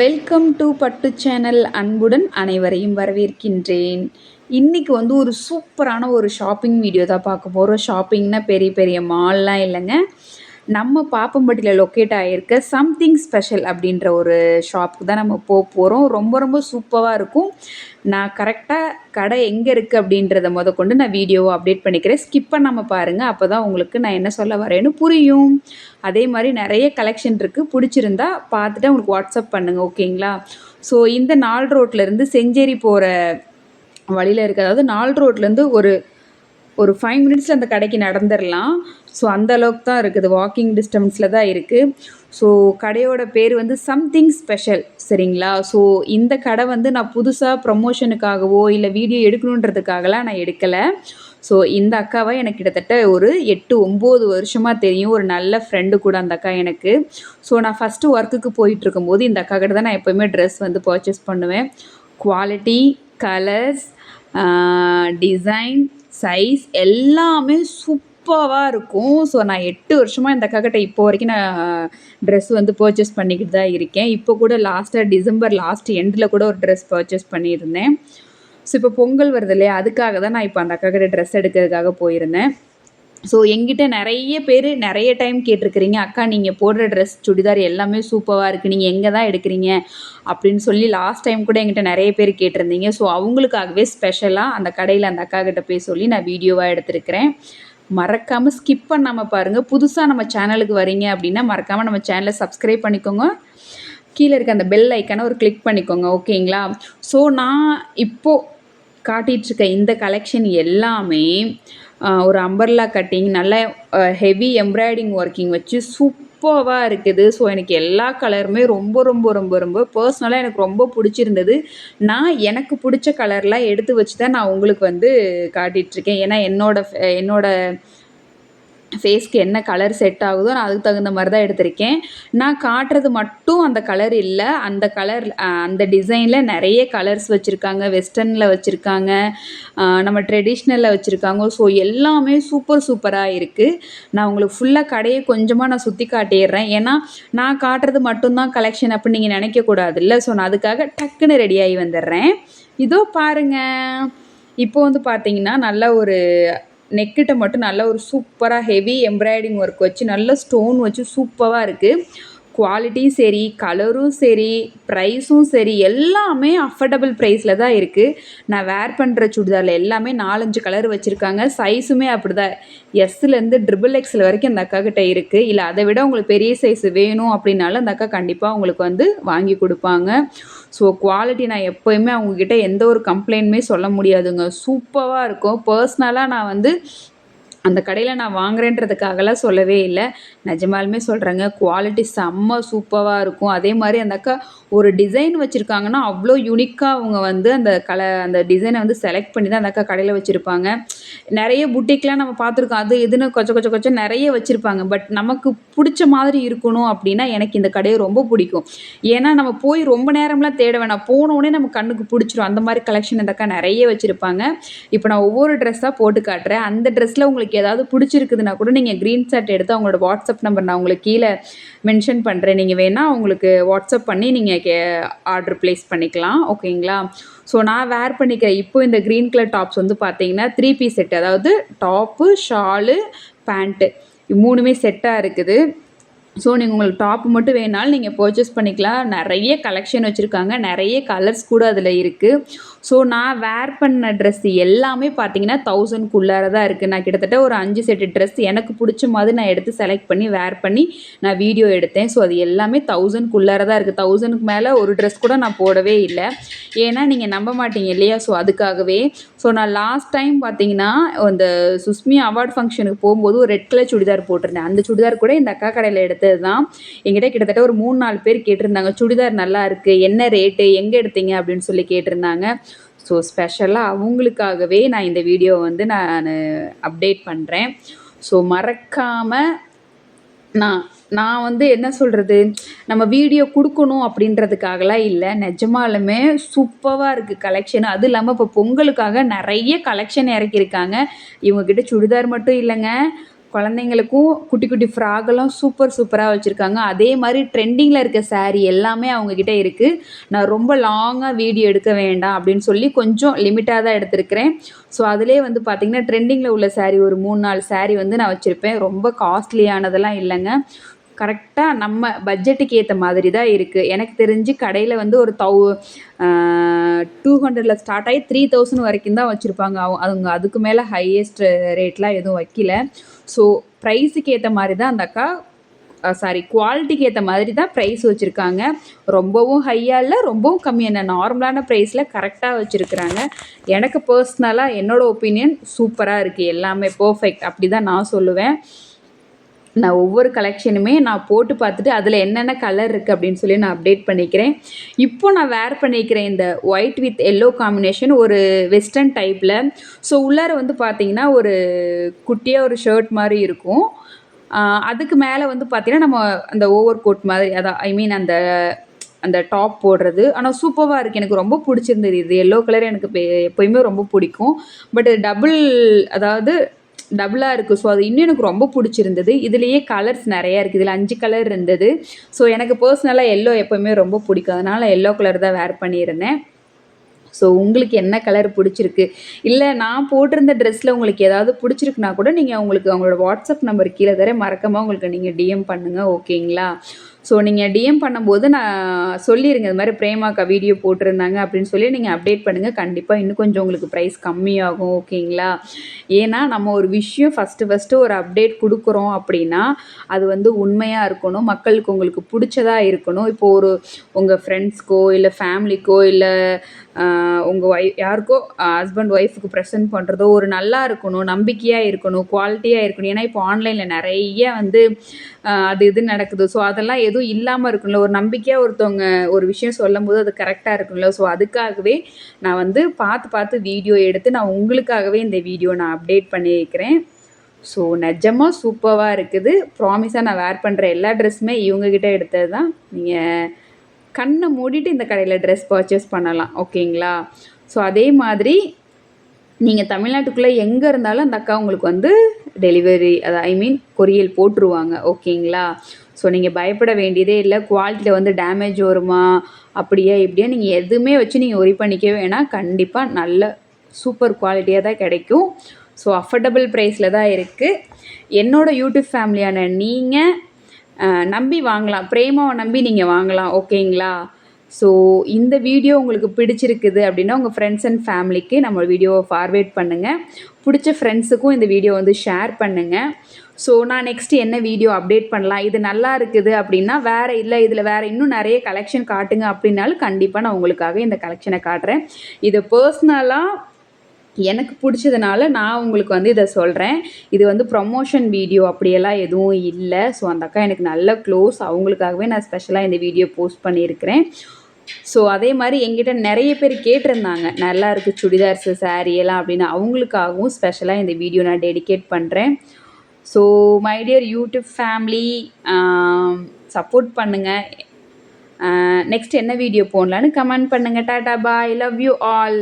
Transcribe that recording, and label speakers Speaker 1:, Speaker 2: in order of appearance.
Speaker 1: Welcome to பட்டு channel அன்புடன் அனைவரையும் வரவேற்கின்றேன். இன்றைக்கி வந்து ஒரு சூப்பரான ஒரு ஷாப்பிங் வீடியோ தான் பார்க்க போகிறோம் ஷாப்பிங்னால் பெரிய பெரிய மால்லாம் இல்லைங்க. நம்ம பாப்பம்பட்டியில் லொக்கேட் ஆகியிருக்க சம்திங் ஸ்பெஷல் அப்படின்ற ஒரு ஷாப்புக்கு தான் நம்ம போக போகிறோம் ரொம்ப ரொம்ப சூப்பராக இருக்கும். நான் கரெக்டாக கடை எங்கே இருக்குது அப்படின்றத முத கொண்டு நான் வீடியோவை அப்டேட் பண்ணிக்கிறேன். ஸ்கிப் பண்ணாமல் பாருங்கள் அப்போ தான் உங்களுக்கு நான் என்ன சொல்ல வரேன்னு புரியும். அதே மாதிரி நிறைய கலெக்ஷன் இருக்குது பிடிச்சிருந்தா பார்த்துட்டு உங்களுக்கு வாட்ஸ்அப் பண்ணுங்கள் ஓகேங்களா ஸோ இந்த நாள் ரோட்லேருந்து செஞ்சேரி போகிற வழியில் இருக்குது அதாவது நாள் ரோட்லேருந்து ஒரு ஒரு ஃபைவ் மினிட்ஸில் அந்த கடைக்கு நடந்துடலாம் ஸோ அந்த அளவுக்கு தான் இருக்குது. வாக்கிங் டிஸ்டன்ஸில் தான் இருக்குது ஸோ கடையோட பேர் வந்து சம்திங் ஸ்பெஷல் சரிங்களா? ஸோ இந்த கடை வந்து நான் புதுசாக ப்ரமோஷனுக்காகவோ இல்லை வீடியோ எடுக்கணுன்றதுக்காகலாம் நான் எடுக்கலை. ஸோ இந்த அக்காவை எனக்கு கிட்டத்தட்ட ஒரு எட்டு ஒம்பது வருஷமாக தெரியும். ஒரு நல்ல ஃப்ரெண்டு கூட அந்த அக்கா எனக்கு. ஸோ நான் ஃபஸ்ட்டு ஒர்க்குக்கு போயிட்டு இருக்கும்போது இந்த அக்கா கிட்ட தான் நான் எப்போயுமே ட்ரெஸ் வந்து பர்ச்சேஸ் பண்ணுவேன். குவாலிட்டி கலர்ஸ் டிசைன் சைஸ் எல்லாமே சூப்பராக இருக்கும். ஸோ நான் எட்டு வருஷமாக இந்த அக்காக்கிட்ட இப்போ வரைக்கும் நான் ட்ரெஸ் வந்து பர்ச்சேஸ் பண்ணிக்கிட்டு தான் இருக்கேன். இப்போ கூட லாஸ்ட்டாக டிசம்பர் லாஸ்ட் எண்டில் கூட ஒரு ட்ரெஸ் பர்ச்சேஸ் பண்ணியிருந்தேன். ஸோ இப்போ பொங்கல் வருது இல்லையா? அதுக்காக தான் நான் இப்போ அந்த அக்காக்கிட்ட ட்ரெஸ் எடுக்கிறதுக்காக போயிருந்தேன். ஸோ எங்கிட்ட நிறைய பேர் நிறைய டைம் கேட்டிருக்கிறீங்க. அக்கா நீங்கள் போடுற ட்ரெஸ் சுடிதார் எல்லாமே சூப்பராக இருக்குது நீங்கள் எங்கே தான் எடுக்கிறீங்க? அப்படின்னு சொல்லி லாஸ்ட் டைம் கூட எங்கிட்ட நிறைய பேர் கேட்டிருந்தீங்க. ஸோ அவங்களுக்காகவே ஸ்பெஷலாக அந்த கடையில் அந்த அக்கா கிட்ட போய் சொல்லி நான் வீடியோவாக எடுத்திருக்கிறேன். மறக்காமல் ஸ்கிப் பண்ணாமல் பாருங்கள் புதுசாக நம்ம சேனலுக்கு வரீங்க அப்படின்னா மறக்காமல் நம்ம சேனலை சப்ஸ்கிரைப் பண்ணிக்கோங்க. கீழே இருக்க அந்த பெல் ஐக்கானை ஒரு கிளிக் பண்ணிக்கோங்க. ஓகேங்களா ஸோ நான் இப்போது காட்டிகிட்ருக்க இந்த கலெக்ஷன் எல்லாமே ஒரு அம்பர்லா கட்டிங் நல்ல ஹெவி எம்ப்ராய்டிங் ஒர்க்கிங் வச்சு சூப்பராக இருக்குது. ஸோ எனக்கு எல்லா கலருமே ரொம்ப ரொம்ப ரொம்ப ரொம்ப பர்ஸ்னலாக எனக்கு ரொம்ப பிடிச்சிருந்தது. நான் எனக்கு பிடிச்ச கலர்லாம் எடுத்து வச்சு தான் நான் உங்களுக்கு வந்து காட்டிகிட்ருக்கேன் ஏன்னா என்னோட என்னோட ஃபேஸ்க்கு என்ன கலர் செட் ஆகுதோ நான் அதுக்கு தகுந்த மாதிரி தான் எடுத்திருக்கேன். நான் காட்டுறது மட்டும் அந்த கலர் இல்லை. அந்த கலர் அந்த டிசைனில் நிறைய கலர்ஸ் வச்சுருக்காங்க. வெஸ்டர்னில் வச்சுருக்காங்க. நம்ம ட்ரெடிஷ்னலில் வச்சுருக்காங்க. ஸோ எல்லாமே சூப்பர் சூப்பராக இருக்குது நான் உங்களுக்கு ஃபுல்லாக கடையை கொஞ்சமாக நான் சுற்றி காட்டிடுறேன். ஏன்னா நான் காட்டுறது மட்டும்தான் கலெக்ஷன் அப்படின்னு நீங்கள் நினைக்கக்கூடாது இல்லை ஸோ நான் அதுக்காக டக்குன்னு ரெடியாகி வந்துடுறேன். இதோ பாருங்கள் இப்போ வந்து பார்த்தீங்கன்னா நல்ல ஒரு நெக்கிட்ட மட்டும் நல்ல ஒரு சூப்பராக ஹெவி எம்ப்ராய்டிங் ஒர்க் வச்சு நல்ல ஸ்டோன் வச்சு சூப்பராக இருக்குது குவாலிட்டியும் சரி கலரும் சரி ப்ரைஸும் சரி எல்லாமே அஃபர்டபுள் ப்ரைஸில் தான் இருக்குது நான் வேர் பண்ணுற சுடிதாரில் எல்லாமே நாலஞ்சு கலர் வச்சுருக்காங்க. சைஸுமே அப்படி தான் எஸ்லேருந்து ட்ரிபிள் எக்ஸில் வரைக்கும் அந்த அக்கா கிட்டே இருக்குது இல்லை அதை விட உங்களுக்கு பெரிய சைஸ் வேணும் அப்படின்னாலும் அந்த அக்கா கண்டிப்பாக உங்களுக்கு வந்து வாங்கி கொடுப்பாங்க. ஸோ குவாலிட்டி நான் எப்போயுமே அவங்கக்கிட்ட எந்த ஒரு கம்ப்ளைண்ட்டுமே சொல்ல முடியாதுங்க. சூப்பராக இருக்கும். பர்ஸ்னலாக நான் வந்து அந்த கடையில் நான் வாங்குறேன்றதுக்காகலாம் சொல்லவே இல்லை. நிஜமாலுமே சொல்கிறேங்க குவாலிட்டி செம்ம சூப்பராக இருக்கும். அதே மாதிரி அந்த அக்கா ஒரு டிசைன் வச்சுருக்காங்கன்னா அவ்வளோ யூனிக்காக அவங்க வந்து அந்த கலை அந்த டிசைனை வந்து செலக்ட் பண்ணி தான் அந்த அக்கா கடையில் வச்சுருப்பாங்க. நிறைய புட்டிக்லாம் நம்ம பார்த்துருக்கோம். அது இதுன்னு கொச்ச கொச்ச கொச்சம் நிறைய வச்சுருப்பாங்க. பட் நமக்கு பிடிச்ச மாதிரி இருக்கணும் அப்படின்னா எனக்கு இந்த கடையை ரொம்ப பிடிக்கும். ஏன்னா நம்ம போய் ரொம்ப நேரம்லாம் தேட வேணாம். போனோடனே நம்ம கண்ணுக்கு பிடிச்சிரும். அந்த மாதிரி கலெக்ஷன் அந்த அக்கா நிறைய வச்சுருப்பாங்க. இப்போ நான் ஒவ்வொரு ட்ரெஸ்ஸாக போட்டு காட்டுறேன். அந்த ட்ரெஸ்ஸில் உங்களுக்கு ஏதாவது பிடிச்சிருக்குதுன்னா கூட நீங்கள் க்ரீன் சர்ட் எடுத்து அவங்களோட வாட்ஸ்அப் நம்பர் நான் உங்களுக்கு கீழே மென்ஷன் பண்ணுறேன் நீங்கள் வேணால் உங்களுக்கு வாட்ஸ்அப் பண்ணி நீங்கள் கே ஆர்டர் ப்ளேஸ் பண்ணிக்கலாம். ஓகேங்களா? ஸோ நான் வேர் பண்ணிக்கிறேன். இப்போ இந்த க்ரீன் கலர் டாப்ஸ் வந்து பார்த்தீங்கன்னா த்ரீ பீஸ் செட் அதாவது டாப்பு ஷாலு பேண்ட்டு மூணுமே செட்டாக இருக்குது. ஸோ நீங்கள் உங்களுக்கு டாப் மட்டும் வேணாலும் நீங்கள் பர்ச்சேஸ் பண்ணிக்கலாம். நிறைய கலெக்ஷன் வச்சுருக்காங்க. நிறைய கலர்ஸ் கூட அதில் இருக்குது ஸோ நான் வேர் பண்ண ட்ரெஸ் எல்லாமே பார்த்தீங்கன்னா தௌசண்ட்குள்ளார தான் இருக்குது நான் கிட்டத்தட்ட ஒரு அஞ்சு செட்டு ட்ரெஸ் எனக்கு பிடிச்ச மாதிரி நான் எடுத்து செலக்ட் பண்ணி வேர் பண்ணி நான் வீடியோ எடுத்தேன். ஸோ அது எல்லாமே தௌசண்ட்குள்ளார தான் இருக்குது தௌசண்ட்க்கு மேலே ஒரு ட்ரெஸ் கூட நான் போடவே இல்லை. ஏன்னா நீங்கள் நம்ப மாட்டீங்க இல்லையா? ஸோ அதுக்காகவே. ஸோ நான் லாஸ்ட் டைம் பார்த்தீங்கன்னா அந்த சுஸ்மி அவார்ட் ஃபங்க்ஷனுக்கு போகும்போது ஒரு ரெட் கலர் சுடிதார் போட்டிருந்தேன். அந்த சுடிதார் கூட இந்த அக்கா கடையில் எடுத்தது தான். எங்கிட்ட கிட்டத்தட்ட ஒரு மூணு நாலு பேர் கேட்டிருந்தாங்க சுடிதார் நல்லா இருக்குது என்ன ரேட்டு எங்கே எடுத்தீங்க? அப்படின்னு சொல்லி கேட்டிருந்தாங்க. ஸோ ஸ்பெஷலாக அவங்களுக்காகவே நான் இந்த வீடியோ வந்து நான் அப்டேட் பண்ணுறேன் ஸோ மறக்காமல் நான் நான் வந்து என்ன சொல்கிறது நம்ம வீடியோ கொடுக்கணும் அப்படின்றதுக்காகலாம் இல்லை. நிஜமாலுமே சூப்பராக இருக்குது கலெக்ஷன் அதுவும் இல்லாமல் இப்போ பொங்கலுக்காக நிறைய கலெக்ஷன் இறக்கியிருக்காங்க. இவங்கக்கிட்ட சுடிதார் மட்டும் இல்லைங்க. குழந்தைங்களுக்கும் குட்டி குட்டி ஃப்ராகெல்லாம் சூப்பர் சூப்பராக வச்சுருக்காங்க. அதே மாதிரி ட்ரெண்டிங்கில் இருக்க சாரீ எல்லாமே அவங்கக்கிட்ட இருக்குது நான் ரொம்ப லாங்காக வீடியோ எடுக்க வேண்டாம் அப்படின்னு சொல்லி கொஞ்சம் லிமிட்டாக தான் எடுத்திருக்கிறேன். ஸோ அதிலே வந்து பார்த்திங்கன்னா ட்ரெண்டிங்கில் உள்ள சாரீ ஒரு மூணு நாலு சாரீ வந்து நான் வச்சுருப்பேன். ரொம்ப காஸ்ட்லியானதெல்லாம் இல்லைங்க. கரெக்டாக நம்ம பட்ஜெட்டுக்கு ஏற்ற மாதிரி தான் இருக்குது எனக்கு தெரிஞ்சு கடையில் வந்து ஒரு தௌ டூ ஹண்ட்ரடில் ஸ்டார்ட் ஆகி த்ரீ தௌசண்ட் வரைக்கும் தான் வச்சுருப்பாங்க. அவங்க அவங்க அதுக்கு மேலே ஹையஸ்ட் ரேட்லாம் எதுவும் வைக்கல. ஸோ ப்ரைஸுக்கு ஏற்ற மாதிரி தான் அந்த அக்கா சாரி குவாலிட்டிக்கு ஏற்ற மாதிரி தான் ப்ரைஸ் வச்சுருக்காங்க. ரொம்பவும் ஹையாக இல்லை ரொம்பவும் கம்மியான நார்மலான ப்ரைஸில் கரெக்டாக வச்சுருக்குறாங்க. எனக்கு பர்ஸ்னலாக என்னோடய ஒப்பீனியன் சூப்பராக இருக்குது எல்லாமே பர்ஃபெக்ட் அப்படி தான் நான் சொல்லுவேன். நான் ஒவ்வொரு கலெக்ஷனுமே நான் போட்டு பார்த்துட்டு அதில் என்னென்ன கலர் இருக்குது அப்படின்னு சொல்லி நான் அப்டேட் பண்ணிக்கிறேன். இப்போ நான் வேர் பண்ணிக்கிறேன் இந்த ஒயிட் வித் எல்லோ காம்பினேஷன் ஒரு வெஸ்டர்ன் டைப்பில் ஸோ உள்ளார வந்து பார்த்தீங்கன்னா ஒரு குட்டியாக ஒரு ஷர்ட் மாதிரி இருக்கும். அதுக்கு மேலே வந்து பார்த்தீங்கன்னா நம்ம அந்த ஓவர் கோட் மாதிரி அதான் ஐ மீன் அந்த அந்த டாப் போடுறது. ஆனால் சூப்பராக இருக்குது எனக்கு ரொம்ப பிடிச்சிருந்தது. இது எல்லோ கலர் எனக்கு எப்போயுமே ரொம்ப பிடிக்கும். பட் டபுள் அதாவது டபுளாக இருக்குது ஸோ அது இன்னும் எனக்கு ரொம்ப பிடிச்சிருந்தது. இதுலேயே கலர்ஸ் நிறையா இருக்குது இதில் அஞ்சு கலர் இருந்தது. ஸோ எனக்கு பர்சனலாக எல்லோ எப்போவுமே ரொம்ப பிடிக்கும். அதனால் எல்லோ கலர் தான் வேர் பண்ணியிருந்தேன். ஸோ உங்களுக்கு என்ன கலர் பிடிச்சிருக்கு? இல்லை நான் போட்டிருந்த ட்ரெஸ்ஸில் உங்களுக்கு ஏதாவது பிடிச்சிருக்குனா கூட நீங்கள் உங்களுக்கு அவங்களோட வாட்ஸ்அப் நம்பர் கீழே தர மறக்காமல் உங்களுக்கு நீங்கள் டிஎம் பண்ணுங்கள் ஓகேங்களா ஸோ நீங்கள் டிஎம் பண்ணும்போது நான் சொல்லிடுங்க இது மாதிரி பிரேமாக்கா வீடியோ போட்டிருந்தாங்க அப்படின்னு சொல்லி நீங்கள் அப்டேட் பண்ணுங்கள் கண்டிப்பாக இன்னும் கொஞ்சம் உங்களுக்கு ப்ரைஸ் கம்மியாகும் ஓகேங்களா? ஏன்னா நம்ம ஒரு விஷயம் ஃபஸ்ட்டு ஃபஸ்ட்டு ஒரு அப்டேட் கொடுக்குறோம் அப்படின்னா அது வந்து உண்மையாக இருக்கணும். மக்களுக்கு உங்களுக்கு பிடிச்சதா இருக்கணும். இப்போது ஒரு உங்கள் ஃப்ரெண்ட்ஸ்க்கோ இல்லை ஃபேமிலிக்கோ இல்லை உங்கள் ஒய் யாருக்கோ ஹஸ்பண்ட் ஒய்ஃபுக்கு ப்ரெசென்ட் பண்ணுறதோ ஒரு நல்லா இருக்கணும் நம்பிக்கையாக இருக்கணும் குவாலிட்டியாக இருக்கணும். ஏன்னா இப்போ ஆன்லைனில் நிறைய வந்து அது இது நடக்குது. ஸோ அதெல்லாம் எதுவும் இல்லாமல் இருக்கும்ல. ஒரு நம்பிக்கையாக ஒருத்தவங்க ஒரு விஷயம் சொல்லும் போது அது கரெக்டாக இருக்கும்ல. ஸோ அதுக்காகவே நான் வந்து பார்த்து பார்த்து வீடியோ எடுத்து நான் உங்களுக்காகவே இந்த வீடியோ நான் அப்டேட் பண்ணியிருக்கிறேன் ஸோ நிஜமாக சூப்பராக இருக்குது. ப்ராமிஸாக நான் வேர் பண்ணுற எல்லா ட்ரெஸ்ஸுமே இவங்கக்கிட்ட எடுத்தது தான் நீங்கள் கண்ணை மூடிட்டு இந்த கடையில் ட்ரெஸ் பர்ச்சேஸ் பண்ணலாம். ஓகேங்களா ஸோ அதே மாதிரி நீங்கள் தமிழ்நாட்டுக்குள்ளே எங்கே இருந்தாலும் அந்த அக்கா உங்களுக்கு வந்து டெலிவரி அது ஐ மீன் கொரியல் போட்டுருவாங்க ஓகேங்களா? ஸோ நீங்கள் பயப்பட வேண்டியதே இல்லை. குவாலிட்டியில் வந்து டேமேஜ் வருமா? அப்படியே இப்படியா நீங்கள் எதுவுமே வச்சு நீங்கள் ஒரி பண்ணிக்க வேணாம் கண்டிப்பாக நல்ல சூப்பர் குவாலிட்டியாக தான் கிடைக்கும். ஸோ அஃபர்டபுள் ப்ரைஸில் தான் இருக்குது என்னோடய யூடியூப் ஃபேமிலியான நீங்கள் நம்பி வாங்கலாம். பிரேமாவை நம்பி நீங்கள் வாங்கலாம் ஓகேங்களா? ஸோ இந்த வீடியோ உங்களுக்கு பிடிச்சிருக்குது அப்படின்னா உங்கள் ஃப்ரெண்ட்ஸ் அண்ட் ஃபேமிலிக்கு நம்ம வீடியோவை ஃபார்வேர்ட் பண்ணுங்கள் பிடிச்ச ஃப்ரெண்ட்ஸுக்கும் இந்த வீடியோ வந்து ஷேர் பண்ணுங்கள் ஸோ நான் நெக்ஸ்ட் என்ன வீடியோ அப்டேட் பண்ணலாம்? இது நல்லா இருக்குது அப்படின்னா வேறு இல்லை இதில் வேறு இன்னும் நிறைய கலெக்ஷன் காட்டுங்க அப்படின்னாலும் கண்டிப்பாக நான் உங்களுக்காக இந்த கலெக்ஷனை காட்டுறேன். இது பர்ஸ்னலாக எனக்கு பிடிச்சதுனால நான் உங்களுக்கு வந்து இதை சொல்கிறேன் இது வந்து ப்ரொமோஷன் வீடியோ அப்படியெல்லாம் எதுவும் இல்லை. ஸோ அந்த அக்கா எனக்கு நல்ல க்ளோஸ் அவங்களுக்காகவே நான் ஸ்பெஷலாக இந்த வீடியோ போஸ்ட் பண்ணியிருக்கிறேன். ஸோ அதே மாதிரி எங்கிட்ட நிறைய பேர் கேட்டிருந்தாங்க. நல்லா இருக்குது சுடிதார்ஸு சாரீ எல்லாம் அப்படின்னு. அவங்களுக்காகவும் ஸ்பெஷலாக இந்த வீடியோ நான் டெடிகேட் பண்ணுறேன் so my dear YouTube family support பண்ணுங்கள் நெக்ஸ்ட் என்ன வீடியோ போடலான்னு கமெண்ட் பண்ணுங்கள் tata bye love you all